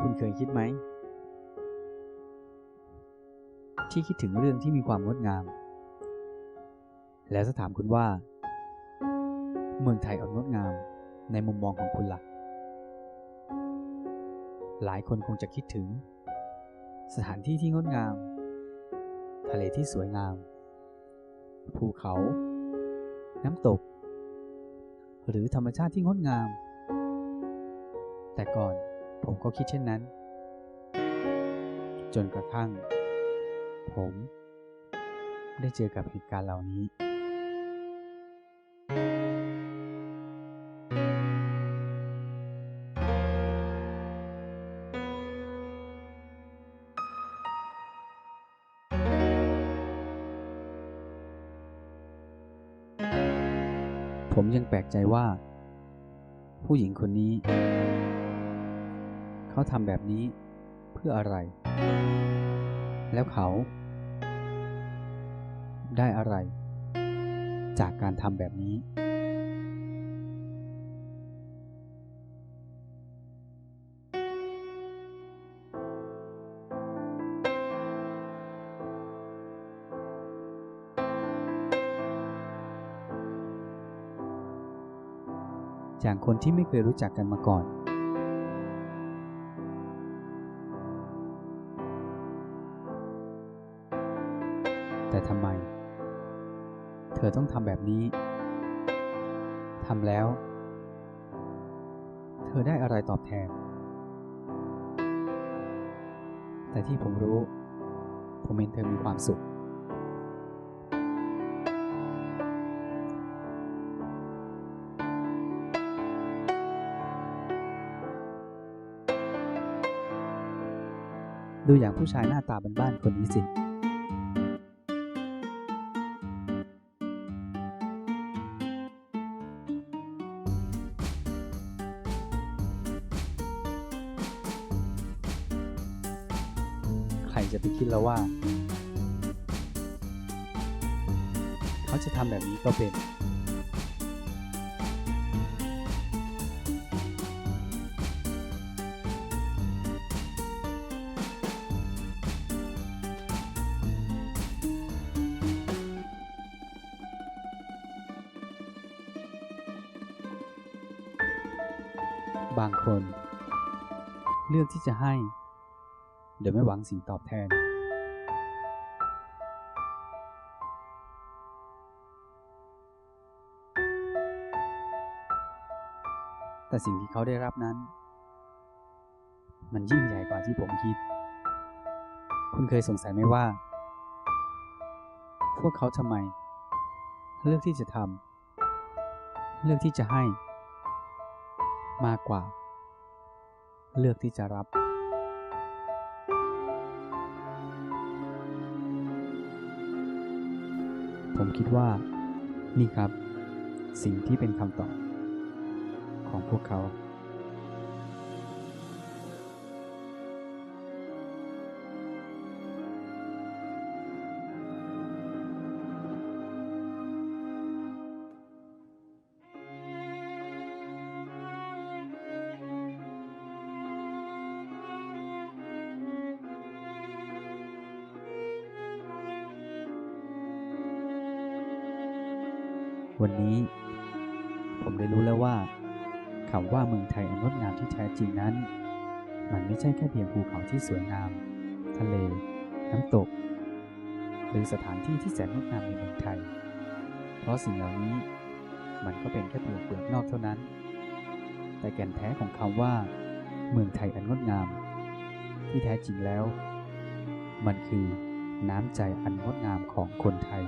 คุณเคยคิดไหม ที่คิดถึงเรื่องที่มีความงดงาม แล้วจะถามคุณว่า เมืองไทยอันงดงามในมุมมองของคุณละ่ะหลายคนคงจะคิดถึง สถานที่ที่งดงาม ทะเลที่สวยงาม ภูเขา น้ำตก หรือธรรมชาติที่งดงาม แต่ก่อน ผมก็คิดเช่นนั้น จนกระทั่ง ผม ได้เจอกับเหตุการณ์เหล่านี้ ผมยังแปลกใจว่า ผู้หญิงคนนี้ เขาทำแบบนี้เพื่ออะไร แล้วเขา ได้อะไร จากการทำแบบนี้ จากคนที่ไม่เคยรู้จักกันมาก่อน แต่ทำไม เธอต้องทำแบบนี้ ทำแล้ว เธอได้อะไรตอบแทน แต่ที่ผมรู้ ผมเห็นเธอมีความสุข ดูอย่างผู้ชายหน้าตาบ้านๆคนนี้สิ จะไปคิดแล้วว่า เขาจะทำแบบนี้ก็เป็น บางคน เลือกที่จะให้ โดยไม่หวังสิ่งตอบแทน แต่สิ่งที่เขาได้รับนั้น มันยิ่งใหญ่กว่าที่ผมคิด คุณเคยสงสัยไหมว่า พวกเขาทำไม เลือกที่จะทำเลือกที่จะให้ มากกว่า เลือกที่จะรับ ผมคิดว่า นี่ครับ สิ่งที่เป็นคำตอบของพวกเขา วันนี้ผมได้รู้แล้วว่าคำว่าเมืองไทยอันงดงามที่แท้จริงนั้น มันไม่ใช่แค่เพียงภูเขาที่สวยงาม ทะเล น้ำตก หรือสถานที่ที่แสนงดงามในเมืองไทย เพราะสิ่งเหล่านี้มันก็เป็นแค่เพียงเปลือกนอกเท่านั้น แต่แก่นแท้ของคำว่า เมืองไทยอันงดงาม ที่แท้จริงแล้ว มันคือน้ำใจอันงดงามของคนไทย